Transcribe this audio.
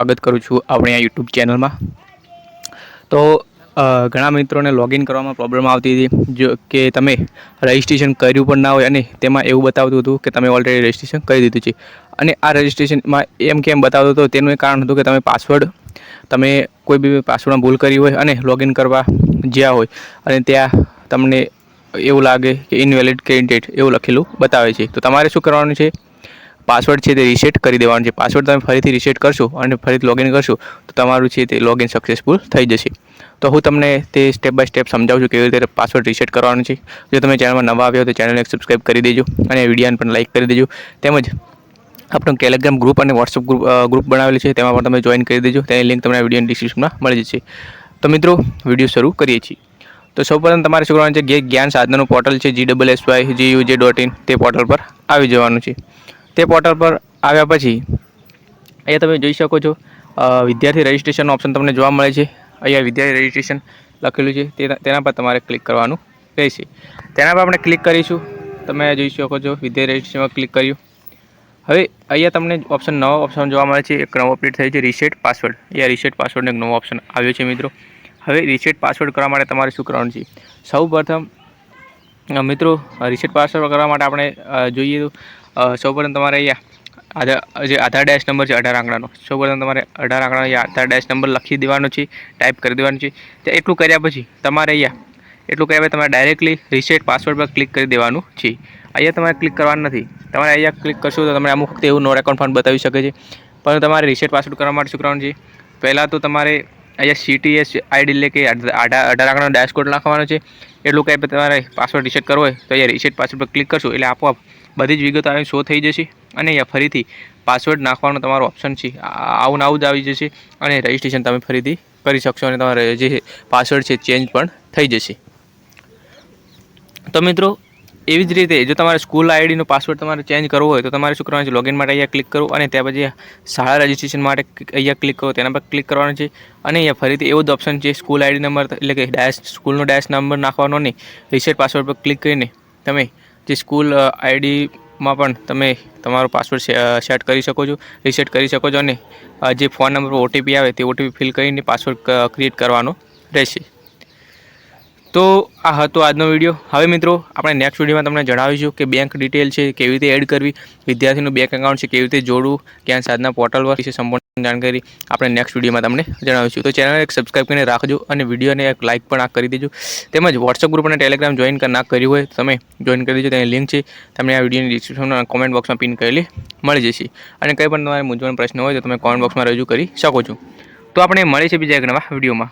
સ્વાગત કરું છું આપણી આ યુટ્યુબ ચેનલમાં. તો ઘણા મિત્રોને લોગિન કરવામાં પ્રોબ્લેમ આવતી હતી. જો કે તમે રજિસ્ટ્રેશન કર્યું પણ ના હોય અને તેમાં એવું બતાવતું હતું કે તમે ઓલરેડી રજિસ્ટ્રેશન કરી દીધું છે. અને આ રજિસ્ટ્રેશનમાં એમ કેમ બતાવતું હતું તેનું એક કારણ હતું કે તમે પાસવર્ડ તમે કોઈ બી પાસવર્ડમાં ભૂલ કરી હોય અને લોગિન કરવા જ્યાં હોય. અને ત્યાં તમને એવું લાગે કે ઇનવેલિડ ક્રેડિટ એવું લખેલું બતાવે છે. તો તમારે શું કરવાનું છે? પાસવર્ડ છે તે રીસેટ કરી દેવાનું છે. પાસવર્ડ તમે ફરીથી રીસેટ કરશો અને ફરીથી લોગિન કરશો, તો તમારું છે તે લોગિન સક્સેસફુલ થઈ જશે. તો હું તમને તે સ્ટેપ બાય સ્ટેપ સમજાવું છું કેવી રીતે પાસવર્ડ રીસેટ કરવાનો છે. જો તમે ચેનલમાં નવા આવ્યો તો ચેનલને સબસ્ક્રાઈબ કરી દેજો અને વિડીયોને પણ લાઇક કરી દેજો. તેમજ આપણું ટેલિગ્રામ ગ્રુપ અને વોટ્સઅપ ગ્રુપ ગ્રુપ બનાવેલું છે, તેમાં પણ તમે જોઈન કરી દેજો. તેની લિંક તમને વિડીયોની ડિસ્ક્રિપ્શનમાં મળી જશે. તો મિત્રો વીડિયો શરૂ કરીએ છીએ. તો સૌપ્રથમ તમારે શું કરવાનું છે, જે જ્ઞાન સાધનાનું પોર્ટલ છે G double S Y G U J dot in તે પોર્ટલ પર આવી જવાનું છે. તે પોર્ટલ પર આવ્યા પછી અહીંયા તમે જોઈ શકો છો વિદ્યાર્થી રજિસ્ટ્રેશનનો ઓપ્શન તમને જોવા મળે છે. અહીંયા વિદ્યાર્થી રજિસ્ટ્રેશન લખેલું છે. તેના પર તમારે ક્લિક કરવાનું રહેશે. તેના પર આપણે ક્લિક કરીશું. તમે જોઈ શકો છો, વિદ્યાર્થી રજિસ્ટ્રેશનમાં ક્લિક કર્યું. હવે અહીંયા તમને ઓપ્શન નવો ઓપ્શન જોવા મળે છે. એક નવો અપડેટ થયો છે રીસેટ પાસવર્ડ અહીંયા રીસેટ પાસવર્ડનો એક નવો ઓપ્શન આવ્યો છે મિત્રો. હવે રીસેટ પાસવર્ડ કરવા માટે તમારે શું કરવાનું છે? સૌ પ્રથમ મિત્રો રીસેટ પાસવર્ડ કરવા માટે આપણે જોઈએ તો સૌપ્રથમ તમારે અહીંયા આધાર, જે આધાર ડેશ નંબર છે, અઢાર આંકડાનો. સૌપ્રથમ તમારે અઢાર આંકડાનો અહીંયા આધાર ડેશ નંબર લખી દેવાનો છે ટાઈપ કરી દેવાનો છે. તો એટલું કર્યા પછી તમારે અહીંયા, એટલું કર્યા પછી તમારે ડાયરેક્ટલી રિસેટ પાસવર્ડ પર ક્લિક કરી દેવાનું છે. અહીંયા તમારે ક્લિક કરવાનું નથી. તમારે અહીંયા ક્લિક કરશો તો તમને અમુક વખતે એવું નોર એકાઉન્ટ ફંડ બતાવી શકે છે. પણ તમારે રિસેટ પાસવર્ડ કરવા માટે શું કરવાનું છે? પહેલાં તો તમારે અહીંયા સીટીએસ આઈડી એટલે કે અઢાર અઢાર આંકડાનો ડેશકોડ નાખવાનો છે. એટલું કંઈ તમારે પાસવર્ડ રિસેટ કરવો હોય તો અહીંયા રિસેટ પાસવર્ડ પર ક્લિક કરશો એટલે આપોઆપ બધી જ વિગતો આવી શો થઈ જશે. અને અહીંયા ફરીથી પાસવર્ડ નાખવાનો તમારો ઓપ્શન છે. આવું આવું જ આવી જશે. અને રજિસ્ટ્રેશન તમે ફરીથી કરી શકશો અને તમારે જે પાસવર્ડ છે ચેન્જ પણ થઈ જશે. તો મિત્રો, એવી જ રીતે જો તમારે સ્કૂલ આઈડીનો પાસવર્ડ તમારે ચેન્જ કરવો હોય તો તમારે શું કરવાનું છે? લોગિન માટે અહીંયા ક્લિક કરો અને ત્યાં પછી શાળા રજિસ્ટ્રેશન માટે અહીંયા ક્લિક કરો તેના પર ક્લિક કરવાનું છે. અને અહીંયા ફરીથી એવો જ ઓપ્શન છે સ્કૂલ આઈડી નંબર એટલે કે ડેશ સ્કૂલનો ડેશ નંબર નાખવાનો નહીં. રિસેટ પાસવર્ડ પર ક્લિક કરીને તમે જે સ્કૂલ આઈડીમાં પણ તમે તમારો પાસવર્ડ સેટ કરી શકો છો, રીસેટ કરી શકો છો અને જે ફોન નંબર પર ઓટીપી આવે તે ઓટીપી ફિલ કરીને પાસવર્ડ ક્રિએટ કરવાનો રહેશે. તો આ હતો આજનો વીડિયો. હવે મિત્રો, આપણે નેક્સ્ટ વિડીયોમાં તમને જણાવીશું કે બેંક ડિટેલ છે, કેવી રીતે એડ કરવી, વિદ્યાર્થીનું બેંક એકાઉન્ટ છે, કેવી રીતે જોડવું, ક્યાં સાધના પોર્ટલ પર વિશે સંપૂર્ણ જાણકારી આપણે નેક્સ્ટ વિડીયોમાં તમને જણાવીશું. તો ચેનલ એક સબસ્ક્રાઈબ કરીને રાખજો અને વિડીયોને એક લાઇક પણ આ કરી દેજો. તેમજ વોટ્સઅપ ગ્રુપ અને ટેલિગ્રામ જોઈન ના કર્યું હોય, તમે જોઈન કરી દેજો. તેની લિંક છે, તમને આ વિડીયોની ડિસ્ક્રિપ્શનમાં કોમેન્ટ બોક્સમાં પિન કરેલી મળી જશે. અને કંઈ પણ તમારે મૂંઝવણ પ્રશ્ન હોય તો તમે કોમેન્ટ બોક્સમાં રજૂ કરી શકો છો. તો આપણે છીએ બીજા એક નવા વિડીયોમાં.